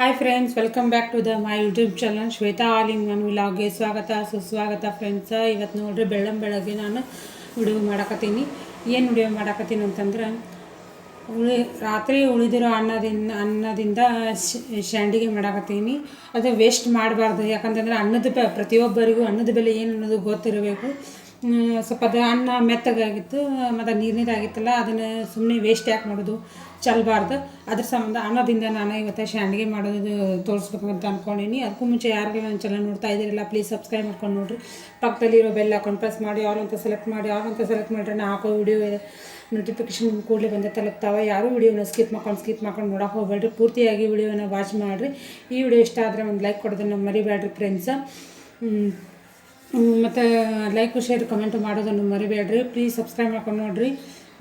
Hi friends welcome back to the my YouTube channel Shweta ಆಲಿಂಗ್ ನಾನು ವಿಲಾಗ್ಗೆ ಸ್ವಾಗತ, ಸುಸ್ವಾಗತ ಫ್ರೆಂಡ್ಸ್ ಇವತ್ತು ನೋಡ್ರಿ ಬೆಳ್ಳಂ ಬೆಳಗ್ಗೆ ನಾನು ವಿಡಿಯೋ ಮಾಡಕತ್ತೀನಿ. ಏನು ವಿಡಿಯೋ ಮಾಡಕತ್ತೀನಿ ಅಂತಂದ್ರೆ, ಉಳಿ ರಾತ್ರಿ ಉಳಿದಿರೋ ಅನ್ನದಿಂದ ಅನ್ನದಿಂದ ಶಾಂಡಿಗೆ ಮಾಡಕತ್ತೀನಿ. ಅದು ವೇಸ್ಟ್ ಮಾಡಬಾರ್ದು. ಯಾಕಂತಂದ್ರೆ ಅನ್ನದ ಪ್ರತಿಯೊಬ್ಬರಿಗೂ ಅನ್ನದ ಬೆಲೆ ಏನು ಅನ್ನೋದು ಗೊತ್ತಿರಬೇಕು. ಸ್ವಲ್ಪ ಅದು ಅನ್ನ ಮೆತ್ತಗಾಗಿತ್ತು ಮತ್ತು ನೀರಿನದಾಗಿತ್ತಲ್ಲ ಅದನ್ನು ಸುಮ್ಮನೆ ವೇಸ್ಟ್ ಯಾಕೆ ಮಾಡೋದು? ಚೆಲ್ಲಬಾರ್ದು ಅದ್ರ ಸಂಬಂಧ ಅನ್ನದಿಂದ ನಾನು ಇವತ್ತು ಶಾಂಡಿಗೆ ಮಾಡೋದು ತೋರಿಸ್ಬೇಕು ಅಂತ ಅಂದ್ಕೊಂಡಿನಿ ಅದಕ್ಕೂ ಮುಂಚೆ ಯಾರಿಗೆ ನನ್ನ ಚಾನಲ್ ನೋಡ್ತಾ ಇದ್ದೀರಲ್ಲ ಪ್ಲೀಸ್ ಸಬ್ಸ್ಕ್ರೈಬ್ ಮಾಡ್ಕೊಂಡು ನೋಡಿರಿ. ಪಕ್ಕದಲ್ಲಿರೋ ಬೆಲ್ ಹಾಕೊಂಡು ಪ್ರೆಸ್ ಮಾಡಿ ಅಂತ ಸೆಲೆಕ್ಟ್ ಮಾಡಿ ಅಂತ ಸೆಲೆಕ್ಟ್ ಮಾಡಿದ್ರೆ ನಾ ಹಾಕೋ ವಿಡಿಯೋ ನೋಟಿಫಿಕೇಶನ್ ಕೂಡಲೇ ಬಂದ ತಲುಪ್ತಾವೆ. ಯಾರು ವಿಡಿಯೋನ ಸ್ಕಿಪ್ ಮಾಡ್ಕೊಂಡು ಸ್ಕಿಪ್ ಮಾಡ್ಕೊಂಡು ನೋಡೋಕೆ ಹೋಗ್ಬೇಡ್ರಿ. ಪೂರ್ತಿಯಾಗಿ ವಿಡಿಯೋನ ವಾಚ್ ಮಾಡಿರಿ. ಈ ವಿಡಿಯೋ ಇಷ್ಟ ಆದರೆ ಒಂದು ಲೈಕ್ ಕೊಡೋದನ್ನು ಮರಿಬೇಡ್ರಿ ಫ್ರೆಂಡ್ಸ್ ಮತ್ತು ಲೈಕು ಶೇರ್ ಕಮೆಂಟು ಮಾಡೋದನ್ನು ಮರಿಬೇಡ್ರಿ. ಪ್ಲೀಸ್ ಸಬ್ಸ್ಕ್ರೈಬ್ ಮಾಡ್ಕೊಂಡು ನೋಡಿರಿ.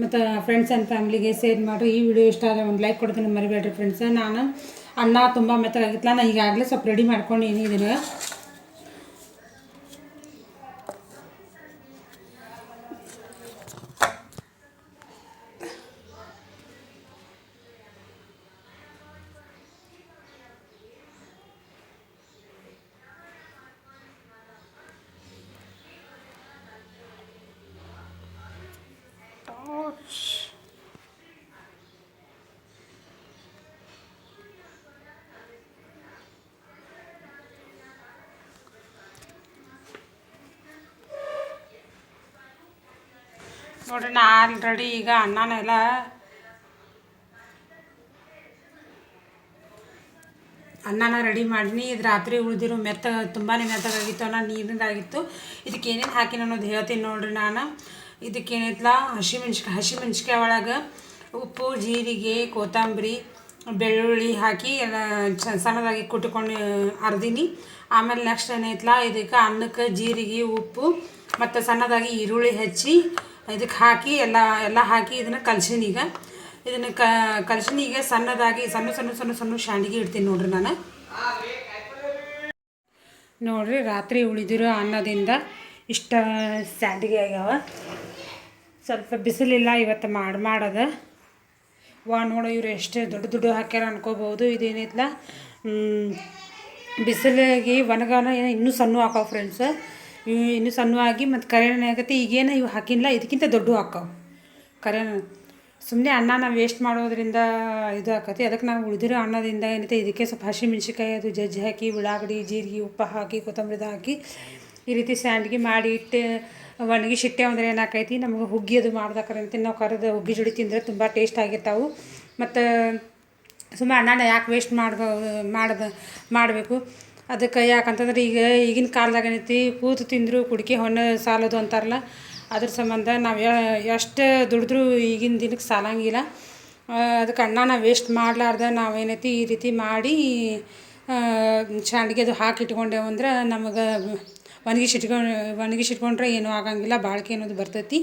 ಮತ್ತು ಫ್ರೆಂಡ್ಸ್ ಆ್ಯಂಡ್ ಫ್ಯಾಮ್ಲಿಗೆ ಶೇರ್ ಮಾಡಿರಿ. ಈ ವಿಡಿಯೋ ಇಷ್ಟ ಆದರೆ ಒಂದು ಲೈಕ್ ಕೊಡೋದನ್ನು ಮರಿಬೇಡ್ರಿ ಫ್ರೆಂಡ್ಸ್ ನಾನು ಅನ್ನ ತುಂಬ ಮೆತ್ತಗಾಗಿತ್ತಲ್ಲ ನಾನು ಈಗಾಗಲೇ ಸ್ವಲ್ಪ ರೆಡಿ ಮಾಡ್ಕೊಂಡಿನಿ ಇದನ್ನು ನೋಡ್ರಿ, ನಾ ಆಲ್ರೆಡಿ ಈಗ ಅನ್ನನೆಲ್ಲ ಅನ್ನನ ರೆಡಿ ಮಾಡಿನಿ. ಇದು ರಾತ್ರಿ ಉಳಿದಿರೋ ಮೆತ್ತ ತುಂಬಾ ಮೆತ್ತಗಾಗಿತ್ತು ಅನ್ನ ನೀರಿಂದಾಗಿತ್ತು. ಇದಕ್ಕೆ ಏನೇನು ಹಾಕಿನ ಅನ್ನೋದು ಹೇಳ್ತೀನಿ ನೋಡ್ರಿ ನಾನು. ಇದಕ್ಕೇನೈತಲ್ಲ ಹಸಿಮೆಣ್ಸಿಕಾಯಿ ಹಸಿಮೆಣ್ಸಿಕಾಯಿ ಒಳಗೆ ಉಪ್ಪು ಜೀರಿಗೆ ಕೊತ್ತಂಬರಿ ಬೆಳ್ಳುಳ್ಳಿ ಹಾಕಿ ಎಲ್ಲ ಸಣ್ಣದಾಗಿ ಕುಟ್ಕೊಂಡು ಅರ್ದೀನಿ. ಆಮೇಲೆ ನೆಕ್ಸ್ಟ್ ಏನೈತಲ್ಲ ಇದಕ್ಕೆ ಅನ್ನಕ್ಕೆ ಜೀರಿಗೆ ಉಪ್ಪು ಮತ್ತು ಸಣ್ಣದಾಗಿ ಈರುಳ್ಳಿ ಹಚ್ಚಿ ಇದಕ್ಕೆ ಹಾಕಿ ಎಲ್ಲ ಎಲ್ಲ ಹಾಕಿ ಇದನ್ನು ಕಲ್ಸಿನೀಗ ಇದನ್ನು ಕ ಕಲ್ಸಿನಿ ಈಗ ಸಣ್ಣದಾಗಿ ಸಣ್ಣ ಸಣ್ಣ ಸಣ್ಣ ಸಣ್ಣ ಶಾಂಡಿಗೆ ಇಡ್ತೀನಿ ನೋಡ್ರಿ ನಾನು. ನೋಡ್ರಿ ರಾತ್ರಿ ಉಳಿದಿರೋ ಅನ್ನದಿಂದ ಇಷ್ಟ ಸ್ಯಾಂಡಿಗೆ ಆಗ್ಯಾವ. ಸ್ವಲ್ಪ ಬಿಸಿಲಿಲ್ಲ ಇವತ್ತು ಮಾಡಿ ಮಾಡೋದು. ವಾ, ನೋಡೋ, ಇವ್ರು ಎಷ್ಟು ದೊಡ್ಡ ದೊಡ್ಡ ಹಾಕ್ಯಾರ ಅನ್ಕೋಬೋದು ಇದೇನಿಲ್ಲ. ಬಿಸಿಲಾಗಿ ಒಣಗಾನ ಏನೋ ಇನ್ನೂ ಸಣ್ಣ ಹಾಕೋ ಫ್ರೆಂಡ್ಸ್ ಇವು ಇನ್ನೂ ಸಣ್ಣ ಆಗಿ ಮತ್ತು ಕರೆನೇ ಆಗತ್ತೆ. ಈಗೇನು ಇವು ಹಾಕಿಲ್ಲ, ಇದಕ್ಕಿಂತ ದೊಡ್ಡ ಹಾಕವು. ಕರೆನ ಸುಮ್ಮನೆ ಅನ್ನನ ವೇಸ್ಟ್ ಮಾಡೋದ್ರಿಂದ ಇದು ಆಕತಿ. ಅದಕ್ಕೆ ನಾವು ಉಳಿದಿರೋ ಅನ್ನದಿಂದ ಏನೈತೆ, ಇದಕ್ಕೆ ಸ್ವಲ್ಪ ಹಸಿಮೆಣ್ಸಿಕಾಯಿ ಅದು ಜಜ್ಜಿ ಹಾಕಿ, ಉಳ್ಳಾಗಡ್ಡಿ, ಜೀರಿಗೆ, ಉಪ್ಪು ಹಾಕಿ, ಕೊತ್ತಂಬರಿದ ಹಾಕಿ. ಈ ರೀತಿ ಸ್ಯಾಂಡ್ಗಿ ಮಾಡಿ ಇಟ್ಟು ಒಣಗಿ ಶಿಟ್ಟೆ ಅಂದ್ರೆ ಏನಾಕೈತಿ ನಮಗೆ ಹುಗ್ಗಿ ಅದು ಮಾಡ್ದಕ್ಕಂತ ನಾವು ಕರೆದು ಹುಗ್ಗಿ ಜೋಡಿ ತಿಂದರೆ ತುಂಬ ಟೇಸ್ಟ್ ಆಗಿರ್ತಾವೆ. ಮತ್ತು ಸುಮ್ಮನೆ ಅನ್ನನ ಯಾಕೆ ವೇಸ್ಟ್ ಮಾಡ್ಬೋ ಮಾಡ್ದ ಮಾಡಬೇಕು. ಅದಕ್ಕೆ ಯಾಕಂತಂದ್ರೆ ಈಗ ಈಗಿನ ಕಾಲದಾಗ ಏನೈತಿ, ಕೂತು ತಿಂದರೂ ಕುಡಿಕೆ ಹೊನ್ನ ಸಾಲದು ಅಂತಾರಲ್ಲ, ಅದ್ರ ಸಂಬಂಧ ನಾವು ಎಷ್ಟು ದುಡಿದ್ರೂ ಈಗಿನ ದಿನಕ್ಕೆ ಸಾಲಂಗಿಲ್ಲ. ಅದಕ್ಕೆ ಅನ್ನನ ವೇಸ್ಟ್ ಮಾಡಲಾರ್ದ ನಾವೇನೈತಿ ಈ ರೀತಿ ಮಾಡಿ ಶಾಂಡ್ಗೆ ಅದು ಹಾಕಿ ಇಟ್ಕೊಂಡೇವಂದ್ರೆ ನಮಗೆ ಒಣಗಿಸಿ ಇಟ್ಕೊಂಡು ಒಣಗಿಸಿ ಇಟ್ಕೊಂಡ್ರೆ ಏನೂ ಆಗಂಗಿಲ್ಲ, ಬಾಳಿಕೆ ಅನ್ನೋದು ಬರ್ತೈತಿ.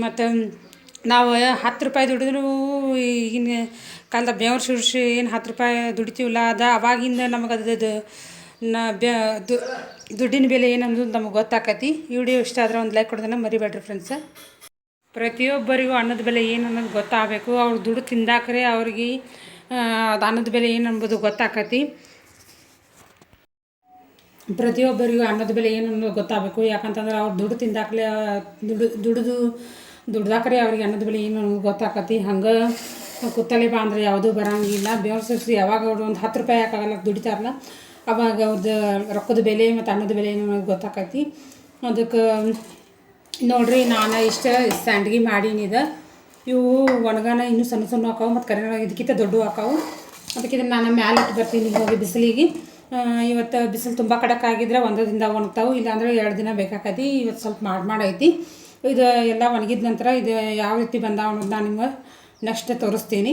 ಮತ್ತು, ನಾವು ಹತ್ತು ರೂಪಾಯಿ ದುಡಿದ್ರೂ ಈಗಿನ ಕಾಲದ ಬೆವರು ಸುರಿಸಿ ಏನು ಹತ್ತು ರೂಪಾಯಿ ದುಡಿತೀವಲ್ಲ, ಅದು ಅವಾಗಿಂದ ನಮಗೆ ಅದು ನ ದು- ದುಡ್ಡಿನ ಬೆಲೆ ಏನನ್ನೋದು ನಮಗೆ ಗೊತ್ತಾಕತಿ. ಈ ವಿಡಿಯೋ ಇಷ್ಟ ಆದ್ರೆ ಒಂದು ಲೈಕ್ ಕೊಡೋದನ್ನು ಮರಿಬೇಡ್ರಿ ಫ್ರೆಂಡ್ಸ್ ಪ್ರತಿಯೊಬ್ಬರಿಗೂ ಅನ್ನದ ಬೆಲೆ ಏನು ಅನ್ನೋದು ಗೊತ್ತಾಗಬೇಕು. ಅವ್ರು ದುಡ್ಡು ತಿಂದಾಕರೆ ಅವ್ರಿಗೆ ಅದು ಅನ್ನದ ಬೆಲೆ ಏನು ಅನ್ನೋದು ಗೊತ್ತಾಕತಿ. ಪ್ರತಿಯೊಬ್ಬರಿಗೂ ಅನ್ನದ ಬೆಲೆ ಏನು ಅನ್ನೋದು ಗೊತ್ತಾಗಬೇಕು. ಯಾಕಂತಂದ್ರೆ ಅವ್ರು ದುಡ್ಡು ತಿಂದಾಕ್ಲೆ, ದುಡ್ಡು, ದುಡಿದು, ದುಡ್ದಾಕರೆ ಅವ್ರಿಗೆ ಅನ್ನದ ಬೆಲೆ ಏನು ಅನ್ನೋದು ಗೊತ್ತಾಕತಿ. ಹಂಗೆ ಕುತ್ತಲೆ ಬಾ ಅಂದರೆ ಯಾವುದೂ ಬರೋಂಗಿಲ್ಲ. ಬೇವ್ರ ಸಸಿ ಯಾವಾಗ ಅವ್ರು ಒಂದು ಹತ್ತು ರೂಪಾಯಿ ಹಾಕಾಗಲ್ಲ, ದುಡಿತಾರಲ್ಲ, ಅವಾಗ ಅವ್ರದ್ದು ರೊಕ್ಕದ ಬೆಲೆ ಮತ್ತು ಅನ್ನದ ಬೆಲೆ ಏನು ಅನ್ನೋದು ಗೊತ್ತಾಕತಿ. ಅದಕ್ಕೆ ನೋಡಿರಿ, ನಾನು ಇಷ್ಟ ಸ್ಯಾಂಡ್ಗಿ ಮಾಡೀನಿದ ಇವು ಒಣಗಾನ ಇನ್ನೂ ಸಣ್ಣ ಸಣ್ಣ ಹಾಕಾವು ಮತ್ತು ಕರಿನ ಇದಕ್ಕಿಂತ ದೊಡ್ಡ ಹಾಕಾವು. ಅದಕ್ಕೆ ನಾನು ಮ್ಯಾಲೆ ಇಟ್ಟು ಬರ್ತೀನಿ ಹೋಗಿ ಬಿಸಿಲಿಗೆ. ಇವತ್ತು ಬಿಸಿಲು ತುಂಬ ಖಡಕ್ ಆಗಿದ್ರೆ ಒಂದು ದಿನ ಒಣಗ್ತಾವು ಇಲ್ಲಾಂದ್ರೆ ಎರಡು ದಿನ ಬೇಕಾಕತಿ ಇವತ್ತು ಸ್ವಲ್ಪ ಮಾಡಿ ಮಾಡೈತಿ. ಇದು ಎಲ್ಲ ಒಣಗಿದ ನಂತರ ಇದು ಯಾವ ರೀತಿ ಬಂದಾವ ಅನ್ನೋದು ನಾನು ನಿಮ್ಗೆ ನೆಕ್ಸ್ಟ್ ತೋರಿಸ್ತೀನಿ.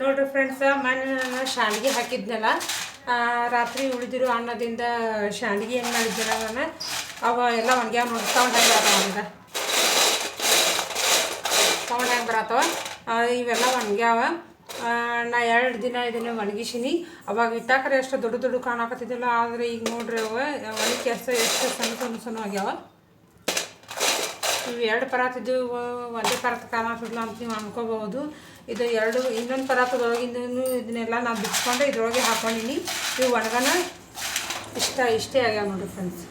ನೋಡ್ರಿ ಫ್ರೆಂಡ್ಸ್ ಮೊನ್ನೆ ನಾನು ಶಾಂಡ್ಗೆ ಹಾಕಿದ್ನಲ್ಲ ರಾತ್ರಿ ಉಳಿದಿರೋ ಅನ್ನದಿಂದ ಶಾಂಡ್ಗೆ ಏನು ಮಾಡಿದ್ದೀರ ನಾನು? ಅವ ಎಲ್ಲ ಒಣಗ್ಯಾವ ನೋಡಿ ಸೌಂಡ್ ಹೆಂಗೆ ಬರತ್ತವ ಹಂಗೆ ಸೌಂಡ್ ಹೆಂಗೆ ಬರತ್ತವ? ಇವೆಲ್ಲ ಒಣಗ್ಯಾವ. ನಾ ಎರಡು ದಿನ ಇದನ್ನು ಒಣಗಿಸಿನಿ ಅವಾಗ ಇಟ್ಟಾಕರೆ ಎಷ್ಟು ದೊಡ್ಡ ದೊಡ್ಡ ಕಾಣಕತ್ತಿದ್ದಿಲ್ಲ, ಆದರೆ ಈಗ ನೋಡ್ರಿ ಅವ ಒಣಗಿ ಎಷ್ಟು ಎಷ್ಟು ಸಣ್ಣ ಸಣ್ಣ ಸಣ್ಣ ಆಗ್ಯಾವ. ಇವು ಎರಡು ಪರಾತಿದ್ದು ಒಂದೇ ಪರಾತ ಕಾಣತ್ತಿಲ್ಲ ಅಂತ ನೀವು ಅನ್ಕೋಬಹುದು. ಇದು ಎರಡು, ಇನ್ನೊಂದು ಪರಾತದೊಳಗಿಂದೂ ಇದನ್ನೆಲ್ಲ ನಾನು ಬಿಚ್ಕೊಂಡು, ಇದ್ರೊಳಗೆ ಹಾಕೊಂಡಿನಿ. ಇವು ಒಣಗನ ಇಷ್ಟ, ಇಷ್ಟೇ ಆಗ್ಯಾವ ನೋಡಿರಿ ಫ್ರೆಂಡ್ಸ್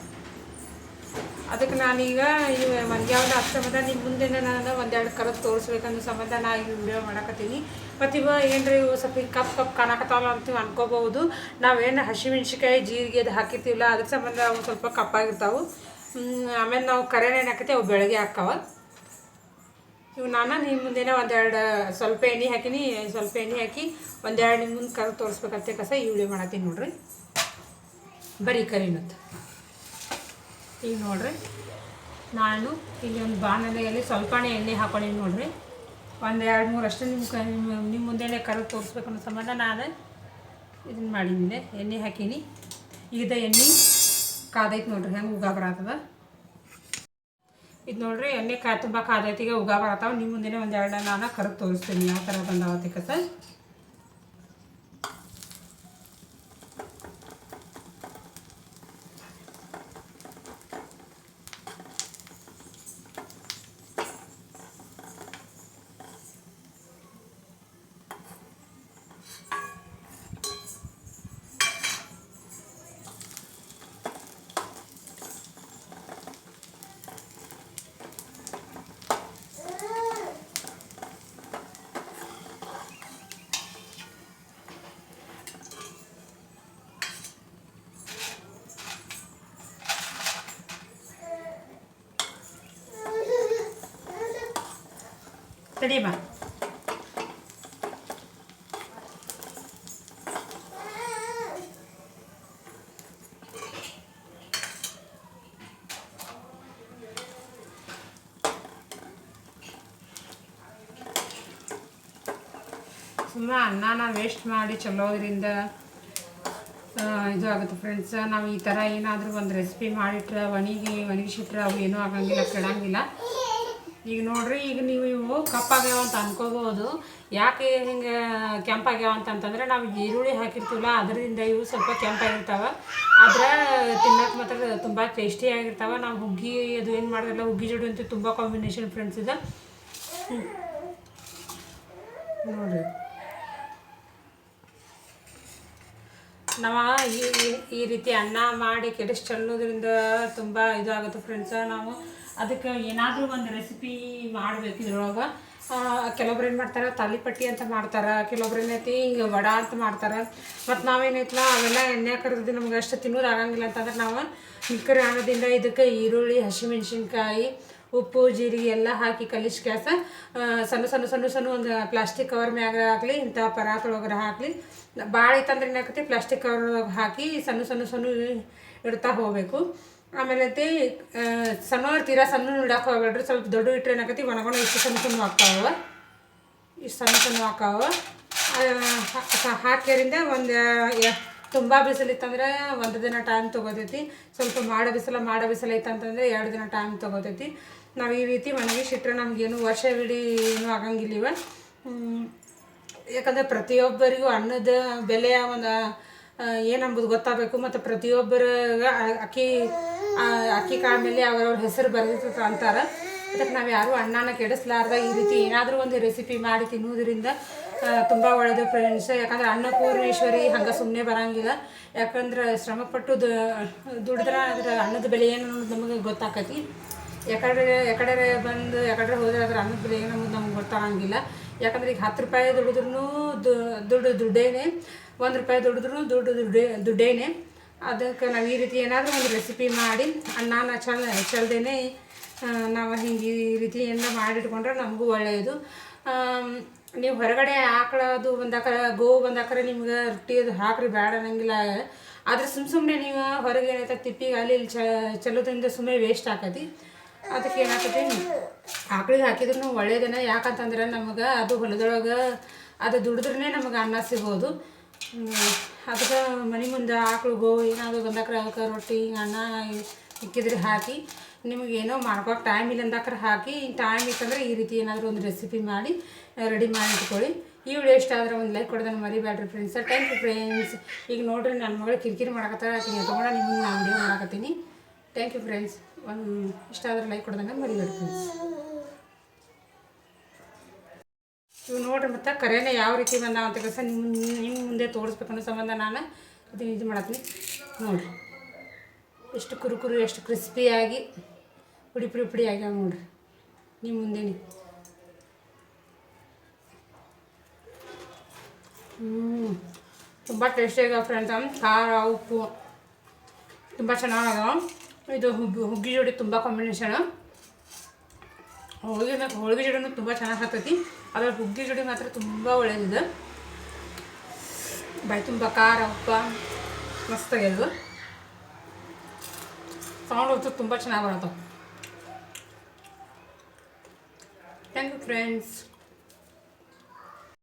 ಅದಕ್ಕೆ ನಾನೀಗ ಈ ಮಂಗ್ಯಾವದ ಸಂಬಂಧ ನಿಮ್ಮ ಮುಂದೆ ನಾನು ಒಂದೆರಡು ಕರೆದು ತೋರಿಸ್ಬೇಕನ್ನೋ ಸಂಬಂಧ ನಾ ಈ ವಿಡಿಯೋ ಮಾಡಕತ್ತೀನಿ. ಮತ್ತು ಇವ ಏನ್ರಿ ಇವು ಸ್ವಲ್ಪ ಕಪ್ ಕಪ್ ಕಾಣಕತ್ತಾವಲ್ಲ ಅಂತೀವಿ ಅನ್ಕೋಬಹುದು. ನಾವೇನು ಹಸಿಮೆಣ್ಸಿಕಾಯಿ ಜೀರಿಗೆ ಅದು ಹಾಕಿರ್ತೀವಲ್ಲ ಅದಕ್ಕೆ ಸಂಬಂಧ ಅವು ಸ್ವಲ್ಪ ಕಪ್ಪಾಗಿರ್ತಾವೆ. ಆಮೇಲೆ ನಾವು ಕರೆನ ಏನಾಕತಿ ಅವು ಬೆಳಗ್ಗೆ ಹಾಕ್ಕಾವ ಇವು ನಾನು ನಿಮ್ಮ ಮುಂದೆನೇ ಒಂದೆರಡು ಸ್ವಲ್ಪ ಎಣ್ಣೆ ಹಾಕಿನಿ, ಸ್ವಲ್ಪ ಎಣ್ಣೆ ಹಾಕಿ ಒಂದೆರಡು ನಿಮ್ಮ ಮುಂದೆ ಕರೆ ತೋರಿಸ್ಬೇಕಂತ ಕಸ, ಈ ವಿಡಿಯೋ ಮಾಡತ್ತೀನಿ ನೋಡ್ರಿ. ಬರೀ ಕರಿನಂತ. ಈಗ ನೋಡ್ರಿ. ನಾನು ಇಲ್ಲಿ ಒಂದು ಬಾಣಲೆಯಲ್ಲಿ ಸ್ವಲ್ಪನೇ ಎಣ್ಣೆ ಹಾಕೊಂಡಿನಿ ನೋಡ್ರಿ. ಒಂದು ಎರಡು ಮೂರು ಅಷ್ಟು ನಿಮ್ಮ ನಿಮ್ಮ ಮುಂದೆನೇ ಕರೆದು ತೋರಿಸ್ಬೇಕು ಅನ್ನೋ ಸಂಬಂಧ ನಾನು ಇದನ್ನ ಮಾಡಿದ್ದೀನಿ ಎಣ್ಣೆ ಹಾಕೀನಿ. ಈಗ ಎಣ್ಣೆ ಕಾದೈತೆ ನೋಡ್ರಿ, ಹೆಂಗೆ ಉಗಾ ಬರತ್ತದ ಇದು ನೋಡ್ರಿ, ಎಣ್ಣೆ ಕಾ ತುಂಬ ಕಾದೈತಿ, ಈಗ ಉಗಾ ಬರತ್ತಾವ ನಿಮ್ಮ ಮುಂದೆನೇ ಒಂದು ಎರಡು ನಾನು ಕರು ತೋರಿಸ್ತೀನಿ, ಯಾವ ಥರ ಬಂದಾವತ್ತಿ ಕಸ ತಡಿಯಮ್ಮ ಸುಮ್ಮನೆ ಅನ್ನನ ವೇಸ್ಟ್ ಮಾಡಿ ಚಲೋದ್ರಿಂದ ಇದು ಆಗುತ್ತೆ ಫ್ರೆಂಡ್ಸ್ ನಾವು ಈ ಥರ ಏನಾದರೂ ಒಂದು ರೆಸಿಪಿ ಮಾಡಿಟ್ರೆ, ಒಣಗಿ, ಒಣಗಿಸಿಟ್ರೆ ಅವು ಏನೂ ಆಗಂಗಿಲ್ಲ, ಕೆಡಂಗಿಲ್ಲ. ಈಗ ನೋಡ್ರಿ, ಈಗ ನೀವು ಇವು ಕಪ್ಪಾಗ್ಯಾವ ಅಂತ ಅನ್ಕೋಬೋದು. ಯಾಕೆ ಹಿಂಗೆ ಕೆಂಪಾಗ್ಯಾವ ಅಂತಂತಂದ್ರೆ, ನಾವು ಈರುಳ್ಳಿ ಹಾಕಿರ್ತೀವಲ್ಲ, ಅದರಿಂದ ಇವು ಸ್ವಲ್ಪ ಕೆಂಪಾಗಿರ್ತಾವೆ. ಆದ್ರೆ ತಿನ್ನಕ್ಕೆ ಮಾತ್ರ ತುಂಬ ಟೇಸ್ಟಿ ಆಗಿರ್ತಾವೆ. ನಾವು ಹುಗ್ಗಿ ಅದು ಏನು ಮಾಡೋದಿಲ್ಲ, ಹುಗ್ಗಿ ಜೋಡಿ ಅಂತೂ ತುಂಬ ಕಾಂಬಿನೇಷನ್ ಫ್ರೆಂಡ್ಸ್ ಇದೆ. ನೋಡಿರಿ. ನಾವು ಈ- ಈ ರೀತಿ ಅನ್ನ ಮಾಡಿ ಕೆಡಿಸ್ ಚೆಲ್ಲೋದ್ರಿಂದ ತುಂಬ ಇದಾಗುತ್ತೆ ಫ್ರೆಂಡ್ಸ ನಾವು. ಅದಕ್ಕೆ ಏನಾದರೂ ಒಂದು ರೆಸಿಪಿ ಮಾಡಬೇಕು ಇದ್ರೊಳಗೆ. ಕೆಲವೊಬ್ರು ಏನು ಮಾಡ್ತಾರೆ ತಾಲಿಪಟ್ಟಿ ಅಂತ ಮಾಡ್ತಾರೆ ಕೆಲವೊಬ್ರು ಏನೈತಿ, ಹಿಂಗೆ ವಡ ಅಂತ ಮಾಡ್ತಾರೆ. ಮತ್ತು ನಾವೇನೈತಲ್ಲ ಅವೆಲ್ಲ ಎಣ್ಣೆ ಕರೆದು ನಮ್ಗೆ ಅಷ್ಟು ತಿನ್ನೋದು ಆಗಂಗಿಲ್ಲ ಅಂತಂದ್ರೆ ನಾವು ಮಿಕ್ಕರಿ ಹಣದಿಂದ ಇದಕ್ಕೆ ಈರುಳ್ಳಿ, ಹಸಿಮೆಣ್ಸಿನ್ಕಾಯಿ, ಉಪ್ಪು, ಜೀರಿಗೆ ಎಲ್ಲ ಹಾಕಿ ಕಲಿಸಿ ಕ್ಯಾಸ ಸಣ್ಣ ಸಣ್ಣ ಸಣ್ಣ ಸಣ್ಣ ಒಂದು ಪ್ಲಾಸ್ಟಿಕ್ ಕವರ್ ಮ್ಯಾಗ ಹಾಕಲಿ, ಇಂಥ ಪರಾತ್ ಒಳಗಡೆ ಹಾಕಲಿ. ಭಾಳ ಇತ್ತಂದ್ರೆ ಏನಾಗುತ್ತೆ ಪ್ಲಾಸ್ಟಿಕ್ ಕವರ್ ಹಾಕಿ ಸಣ್ಣ ಸಣ್ಣ ಸಣ್ಣ ಇಡ್ತಾ ಹೋಗಬೇಕು. ಆಮೇಲೆ ಐತಿ ಸಣ್ಣ ತೀರಾ ಸಣ್ಣ ಇಡಕ್ಕೆ ಹೋಗ್ಬೇಡ್ರಿ. ಸ್ವಲ್ಪ ದೊಡ್ಡ ಇಟ್ಟರೆ ಏನಾಕತಿ ಒಣಗೊಣ ಇಷ್ಟು ಸಣ್ಣ ಸಣ್ಣ ಹಾಕ್ತಾವ ಇಷ್ಟು ಸಣ್ಣ ಸಣ್ಣ ಹಾಕಾವ ಹಾಕ್ಯರಿಂದ ಒಂದು ತುಂಬ ಬಿಸಿಲಿತ್ತಂದ್ರೆ ಒಂದು ದಿನ ಟೈಮ್ ತೊಗೋತೈತಿ. ಸ್ವಲ್ಪ ಮಾಡ ಬಿಸಿಲ ಮಾಡ ಬಿಸಿಲ ಐತಂತಂದ್ರೆ ಎರಡು ದಿನ ಟೈಮ್ ತೊಗೋತೈತಿ. ನಾವು ಈ ರೀತಿ ಒಣಗಿಸಿಟ್ರೆ ನಮಗೇನು ವರ್ಷ ಇಡೀ ಏನೂ ಆಗಂಗಿಲ್ಲ ಇವ. ಯಾಕಂದರೆ ಪ್ರತಿಯೊಬ್ಬರಿಗೂ ಅನ್ನದ ಬೆಲೆಯ ಒಂದು ಏನಂಬುದು ಗೊತ್ತಾಗಬೇಕು. ಮತ್ತು ಪ್ರತಿಯೊಬ್ಬರ ಅಕ್ಕಿ ಅಕ್ಕಿ ಕಾಳ ಮೇಲೆ ಅವರವ್ರ ಹೆಸರು ಬರೆದಿತ್ತು ಅಂತಾರೆ. ಅದಕ್ಕೆ ನಾವು ಯಾರೂ ಅಣ್ಣನ ಕೆಡಿಸ್ಲಾರ್ದ ಈ ರೀತಿ ಏನಾದರೂ ಒಂದು ರೆಸಿಪಿ ಮಾಡಿ ತಿನ್ನುವುದರಿಂದ ತುಂಬ ಒಳ್ಳೆಯದು ಫ್ರೆಂಡ್ಸ್. ಯಾಕಂದ್ರೆ ಅನ್ನಪೂರ್ಣೇಶ್ವರಿ ಹಂಗೆ ಸುಮ್ಮನೆ ಬರಂಗಿಲ್ಲ. ಯಾಕಂದ್ರೆ ಶ್ರಮಪಟ್ಟು ದುಡಿದ್ರೆ ಅದ್ರ ಅನ್ನದ ಬೆಲೆ ಏನು ಅನ್ನೋದು ನಮಗೆ ಗೊತ್ತಾಕತಿ. ಯಾಕಡೆ ಯಾಕಡೆ ಬಂದು ಯಾಕಡೆ ಹೋದ್ರೆ ಅದ್ರ ಅನ್ನದ ಬೆಲೆ ಏನು ಅನ್ನೋದು ನಮ್ಗೆ ಗೊತ್ತಾಗಂಗಿಲ್ಲ. ಯಾಕಂದ್ರೆ ಈಗ ಹತ್ತು ರೂಪಾಯಿ ದುಡಿದ್ರೂ ದುಡ್ಡು ದುಡ್ಡೇನೆ ಒಂದು ರೂಪಾಯಿ ದುಡಿದ್ರು ದುಡ್ಡು ದುಡ್ಡು ದುಡ್ಡೇನೆ. ಅದಕ್ಕೆ ನಾವು ಈ ರೀತಿ ಏನಾದರೂ ಒಂದು ರೆಸಿಪಿ ಮಾಡಿ ಅನ್ನಾನ ಚಲ್ ಚೆಲ್ದೇನೆ ನಾವು ಹಿಂಗೆ ಈ ರೀತಿ ಎಲ್ಲ ಮಾಡಿಟ್ಕೊಂಡ್ರೆ ನಮಗೂ ಒಳ್ಳೆಯದು ನೀವು ಹೊರಗಡೆ ಆಕಳದು ಬಂದಾಕರ ಗೋ ಬಂದಾಕರೆ ನಿಮ್ಗೆ ರೊಟ್ಟಿ ಅದು ಹಾಕ್ರಿ ಬೇಡ ಅನ್ನಂಗಿಲ್ಲ. ಆದ್ರೆ ಸುಮ್ಮ ಸುಮ್ಮನೆ ನೀವು ಹೊರಗೆ ಏನೈತೆ ತಿಪ್ಪಿಗೆ ಅಲ್ಲಿ ಇಲ್ಲಿ ಚಲೋದ್ರಿಂದ ಸುಮ್ಮನೆ ವೇಸ್ಟ್ ಆಕತಿ. ಅದಕ್ಕೆ ಏನಾಕತಿ ಆಕಳಿಗೆ ಹಾಕಿದ್ರು ಒಳ್ಳೇದೇನ? ಯಾಕಂತಂದ್ರೆ ನಮಗೆ ಅದು ಹೊಲದೊಳಗೆ ಅದು ದುಡಿದ್ರೇ ನಮಗೆ ಅನ್ನ ಹ್ಮ್, ಅದಕ್ಕೆ ಮನೆ ಮುಂದೆ ಆಕಳು ಗೋ ಏನಾದರೂ ಅದಕ್ಕೆ ರೊಟ್ಟಿ, ಅನ್ನ ಇಕ್ಕಿದ್ರೆ ಹಾಕಿ ನಿಮಗೆ ಏನೋ ಮಾಡ್ಕೋಕೆ ಟೈಮ್ ಇಲ್ಲ ಅಂದಾಕ್ರೆ ಹಾಕಿ ಟೈಮ್ ಇತ್ತಂದ್ರೆ ಈ ರೀತಿ ಏನಾದರೂ ಒಂದು ರೆಸಿಪಿ ಮಾಡಿ ರೆಡಿ ಮಾಡಿ ಇಟ್ಕೊಳ್ಳಿ. ಈ ವಿಡಿಯೋ ಇಷ್ಟ ಆದ್ರೆ ಒಂದು ಲೈಕ್ ಕೊಡೋದನ್ನು ಮರಿಬೇಡ್ರಿ ಫ್ರೆಂಡ್ಸ್ ಥ್ಯಾಂಕ್ ಯು ಫ್ರೆಂಡ್ಸ್ ಈಗ ನೋಡ್ರಿ ನನ್ನ ಮಗಳು ಕಿರಿಕಿರಿ ಮಾಡಕತ್ತಾರ ಆಕಿನ ತೊಗೊಂಡ ನಿಮ್ಮನ್ನು ನಾನು ವಿಡಿಯೋ ಮಾಡಕತ್ತೀನಿ. ಥ್ಯಾಂಕ್ ಯು ಫ್ರೆಂಡ್ಸ್ ಒಂದು ಇಷ್ಟ ಆದ್ರೆ ಲೈಕ್ ಕೊಡೋದನ್ನು ಮರಿಬೇಡ್ರಿ ಫ್ರೆಂಡ್ಸ್ ಇವು ನೋಡ್ರಿ ಮತ್ತು, ಕರೆನೇ ಯಾವ ರೀತಿ ಬಂದಾವ ಅಂತ ಕೆಲಸ ನಿಮ್ಮ ನಿಮ್ಮ ಮುಂದೆ ತೋರಿಸ್ಬೇಕನ್ನೋ ಸಂಬಂಧ ನಾನು ಇದು ಇದು ಮಾಡತ್ತೀನಿ. ನೋಡಿರಿ. ಎಷ್ಟು ಕುರುಕುರು ಕುರು ಎಷ್ಟು ಕ್ರಿಸ್ಪಿಯಾಗಿ ಪುಡಿ ಪುಡಿ ಪುಡಿ ಆಗ್ಯಾವ ನೋಡ್ರಿ. ನಿಮ್ಮ ಮುಂದೆನೇ. ಹ್ಞೂ ತುಂಬ ಟೇಸ್ಟಿಯಾಗ ಫ್ರೆಂಡ್ಸ್ ಖಾರ, ಉಪ್ಪು. ತುಂಬ ಚೆನ್ನಾಗವ ಇದು ಹುಗ್ಗಿ ಹುಗ್ಗಿ ಜೋಡಿ ತುಂಬ ಕಾಂಬಿನೇಷನ್ ಹೋಳಿಗೆ ಹೋಳಿಗೆ ಜೋಡಿನೂ ತುಂಬ ಚೆನ್ನಾಗಿ ಆಗ್ತೈತಿ ಆದ್ರೆ ಹುಗ್ಗಿ ಜೋಡಿ ಮಾತ್ರ ತುಂಬ ಒಳ್ಳೆಯದಿದೆ ಬಾಯಿ ತುಂಬ ಖಾರ, ಉಪ್ಪ ಮಸ್ತಾಗ್ಯದು ಸೌಂಡ್ ಹೊತ್ತು ತುಂಬ ಚೆನ್ನಾಗಿ ಬರತ್ತವ ಥ್ಯಾಂಕ್ ಯು ಫ್ರೆಂಡ್ಸ್